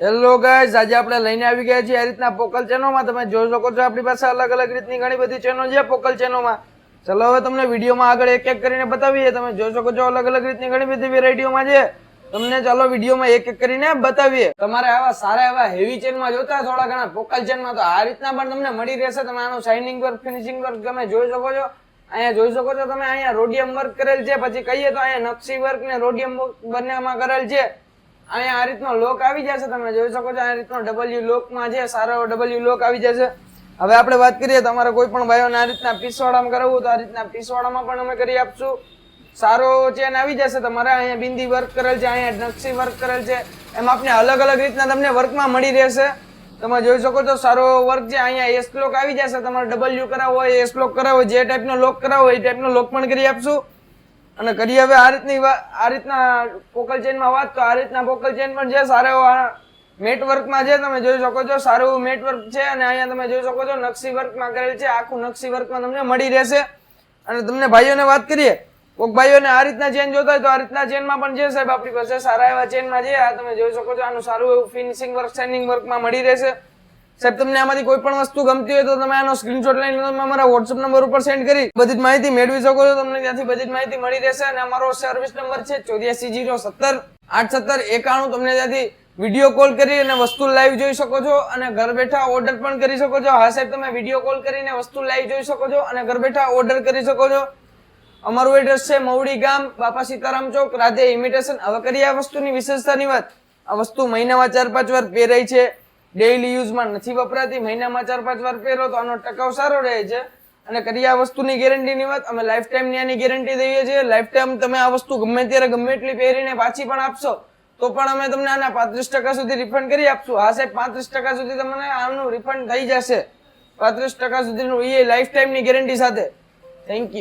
Hello guys આજે આપણે લઈને આવી ગયા છીએ આ રીતના પોકલ ચેનોમાં તમે જોઈ શકો છો આપણી પાસે અલગ અલગ રીતની ઘણી બધી ચેનો છે પોકલ ચેનોમાં ચલો હવે તમને વિડીયોમાં આગળ એક એક કરીને બતાવીએ. તમે જોઈ શકો છો અલગ અલગ રીતની ઘણી બધી વેરાયટીઓમાં છે. તમને ચાલો વિડીયોમાં એક એક કરીને બતાવીએ. તમારે આવા સારા એવા હેવી ચેનમાં જોતા થોડા ઘણા પોકલ ચેનમાં તો આ રીતના પણ તમને મળી રહેશે. તમે આનું શાઇનિંગ વર્ક ફિનિશિંગ વર્ક તમે જોઈ શકો છો. અહીંયા જોઈ શકો છો તમે, અહીંયા રોડિયમ વર્ક કરેલ છે. પછી કહીએ તો અહીંયા નકશી વર્ક ને રોડિયમ વર્ક બંનેમાં કરેલ છે. અહીંયા આ રીતનો લોક આવી જશે, તમે જોઈ શકો છો, આ રીતનો ડબલ્યુ લોકમાં છે, સારો ડબલ્યુ લોક આવી જશે. હવે આપણે વાત કરીએ તમારે કોઈ પણ ભાઈઓને આ રીતના પીસવાડામાં કરવું તો આ રીતના પીસવાડામાં પણ અમે કરી આપશું. સારો ચેન આવી જશે, તમારે અહીંયા બિંદી વર્ક કરેલ છે, અહીંયા નકશી વર્ક કરેલ છે, એમ આપને અલગ અલગ રીતના તમને વર્કમાં મળી રહેશે. તમે જોઈ શકો છો, સારો વર્ક છે, અહીંયા એસ લોક આવી જશે, તમારે ડબલ્યુ કરાવવો હોય એસ લોક કરાવવો જે ટાઈપનો લોક કરાવવો એ ટાઈપનો લોક પણ કરી આપશું. અને કરી હવે આ રીતની આ રીતના પોકલ ચેનમાં વાત, તો આ રીતના પોકલ ચેન પણ છે, સારો એવો આ મેટ વર્કમાં છે, તમે જોઈ શકો છો, સારું એવું મેટ વર્ક છે, અને અહીંયા તમે જોઈ શકો છો, નકશી વર્કમાં કરેલ છે, આખું નકશી વર્કમાં તમને મળી રહેશે. અને તમને ભાઈઓને વાત કરીએ, કોક ભાઈઓને આ રીતના ચેન જોતા હોય તો આ રીતના ચેનમાં પણ છે, સાહેબ, આપણી પાસે સારા એવા ચેનમાં છે, આ તમે જોઈ શકો છો, આનું સારું એવું ફિનિશિંગ વર્ક શાઇનિંગ વર્કમાં મળી રહેશે. સાહેબ, તમને આમાંથી કોઈ પણ વસ્તુ ગમતી હોય તો તમે આનો સ્ક્રીનશોટ લઈને તમે અમારા વોટ્સઅપ નંબર ઉપર સેન્ડ કરી બધી માહિતી મેળવી શકો છો. તમને ત્યાંથી બધી માહિતી મળી રહેશે અને અમારો સર્વિસ નંબર છે ચોર્યાસી જીરો સત્તર આઠ સત્તર એકાણું. તમને ત્યાંથી વીડિયો કોલ કરી અને વસ્તુ લાઈવ જોઈ શકો છો અને ઘર બેઠા ઓર્ડર પણ કરી શકો છો. હા સાહેબ, તમે વીડિયો કોલ કરીને વસ્તુ લાઈવ જોઈ શકો છો અને ઘર બેઠા ઓર્ડર કરી શકો છો. અમારું એડ્રેસ છે મવડી ગામ, બાપા સીતારામ ચોક, રાધે ઇમિટેશન હવે કરીએ આ વસ્તુની વિશેષતાની વાત. આ વસ્તુ મહિનામાં ચાર પાંચ વાર પહેરાય છે. ડેઈલી યુઝમાં નથી વપરાતી, મહિનામાં ચાર પાંચ વાર પહેરો તો આનો ટકાવ સારો રહે છે. અને કરી આ વસ્તુની ગેરંટીની વાત, અમે લાઈફ ટાઈમની આની ગેરંટી દઈએ છીએ. લાઈફ ટાઈમ તમે આ વસ્તુ ગમે ત્યારે ગમે એટલી પહેરીને પાછી પણ આપશો, તો પણ અમે તમને આના પાંત્રીસ ટકા સુધી રિફંડ કરી આપશું. હા સાહેબ, પાંત્રીસ ટકા સુધી તમને આનું રિફંડ થઈ જશે. પાંત્રીસ ટકા સુધીનું એ લાઈફ ટાઈમની ગેરંટી સાથે. Thank you